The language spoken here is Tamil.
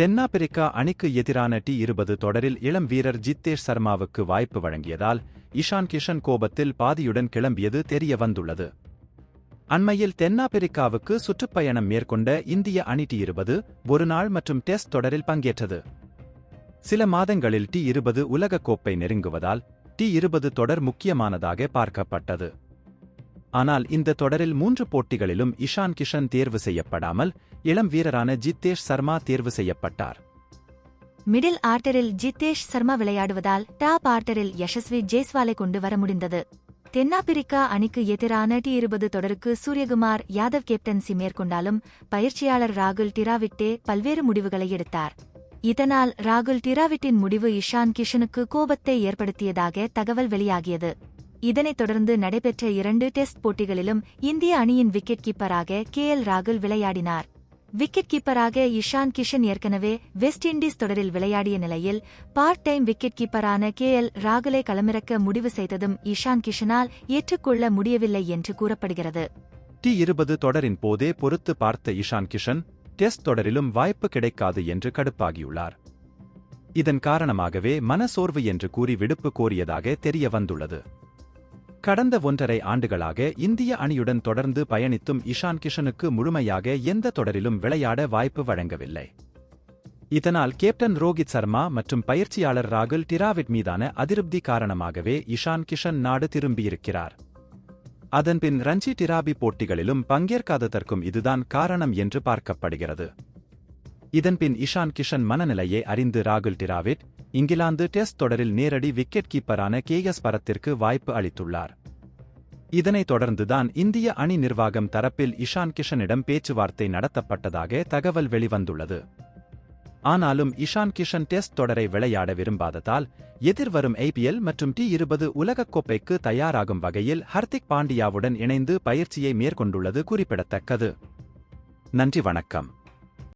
தென்னாப்பிரிக்கா அணிக்கு எதிரான டி இருபது தொடரில் இளம் வீரர் ஜித்தேஷ் சர்மாவுக்கு வாய்ப்பு வழங்கியதால் இஷான் கிஷன் கோபத்தில் பாதியுடன் கிளம்பியது தெரிய வந்துள்ளது. அண்மையில் தென்னாப்பிரிக்காவுக்கு சுற்றுப்பயணம் மேற்கொண்ட இந்திய அணி டி இருபது ஒருநாள் மற்றும் டெஸ்ட் தொடரில் பங்கேற்றது. சில மாதங்களில் டி இருபது உலகக்கோப்பை நெருங்குவதால் டி இருபது தொடர் முக்கியமானதாக பார்க்கப்பட்டது. ஆனால் இந்த தொடரில் மூன்று போட்டிகளிலும் இஷான் கிஷன் தேர்வு செய்யப்படாமல் இளம் வீரரான ஜித்தேஷ் சர்மா தேர்வு செய்யப்பட்டார். மிடில் ஆர்டரில் ஜித்தேஷ் சர்மா விளையாடுவதால் டாப் ஆர்டரில் யசஸ்வி ஜெய்ஸ்வாலை கொண்டு வர முடிந்தது. தென்னாப்பிரிக்கா அணிக்கு எதிரான டி இருபது தொடருக்கு சூரியகுமார் யாதவ் கேப்டன்சி மேற்கொண்டாலும் பயிற்சியாளர் ராகுல் டிராவிட்டே பல்வேறு முடிவுகளை எடுத்தார். இதனால் ராகுல் டிராவிட்டின் முடிவு இஷான் கிஷனுக்கு கோபத்தை ஏற்படுத்தியதாக தகவல் வெளியாகியது. இதனைத் தொடர்ந்து நடைபெற்ற இரண்டு டெஸ்ட் போட்டிகளிலும் இந்திய அணியின் விக்கெட் கீப்பராக கே எல் ராகுல் விளையாடினார். விக்கெட் கீப்பராக இஷான் கிஷன் ஏற்கனவே வெஸ்ட் இண்டீஸ் தொடரில் விளையாடிய நிலையில் பார்ட் டைம் விக்கெட் கீப்பரான கே எல் ராகுலை களமிறக்க முடிவு செய்ததும் இஷான் கிஷனால் ஏற்றுக்கொள்ள முடியவில்லை என்று கூறப்படுகிறது. டி இருபது தொடரின் போதே பொறுத்து பார்த்த இஷான் கிஷன் டெஸ்ட் தொடரிலும் வாய்ப்பு கிடைக்காது என்று கடுப்பாகியுள்ளார். இதன் காரணமாகவே மனசோர்வு என்று கூறி விடுப்பு கோரியதாக தெரிய வந்துள்ளது. கடந்த ஒன்றரை ஆண்டுகளாக இந்திய அணியுடன் தொடர்ந்து பயணித்தும் இஷான் கிஷனுக்கு முழுமையாக எந்த தொடரிலும் விளையாட வாய்ப்பு வழங்கவில்லை. இதனால் கேப்டன் ரோஹித் சர்மா மற்றும் பயிற்சியாளர் ராகுல் டிராவிட் மீதான அதிருப்தி காரணமாகவே இஷான் கிஷன் நாடு திரும்பியிருக்கிறார். அதன்பின் ரஞ்சி டிராபி போட்டிகளிலும் பங்கேற்காததற்கும் இதுதான் காரணம் என்று பார்க்கப்படுகிறது. இதன்பின் இஷான் கிஷன் மனநிலையை அறிந்து ராகுல் டிராவிட் இங்கிலாந்து டெஸ்ட் தொடரில் நேரடி விக்கெட் கீப்பரான கே எஸ் பரத்திற்கு வாய்ப்பு அளித்துள்ளார். இதனைத் தொடர்ந்துதான் இந்திய அணி நிர்வாகம் தரப்பில் இஷான் கிஷனிடம் பேச்சுவார்த்தை நடத்தப்பட்டதாக தகவல் வெளிவந்துள்ளது. ஆனாலும் இஷான் கிஷன் டெஸ்ட் தொடரை விளையாட விரும்பாததால் எதிர்வரும் ஐபிஎல் மற்றும் டி இருபது உலகக்கோப்பைக்கு தயாராகும் வகையில் ஹர்திக் பாண்டியாவுடன் இணைந்து பயிற்சியை மேற்கொண்டுள்ளது குறிப்பிடத்தக்கது. நன்றி வணக்கம்.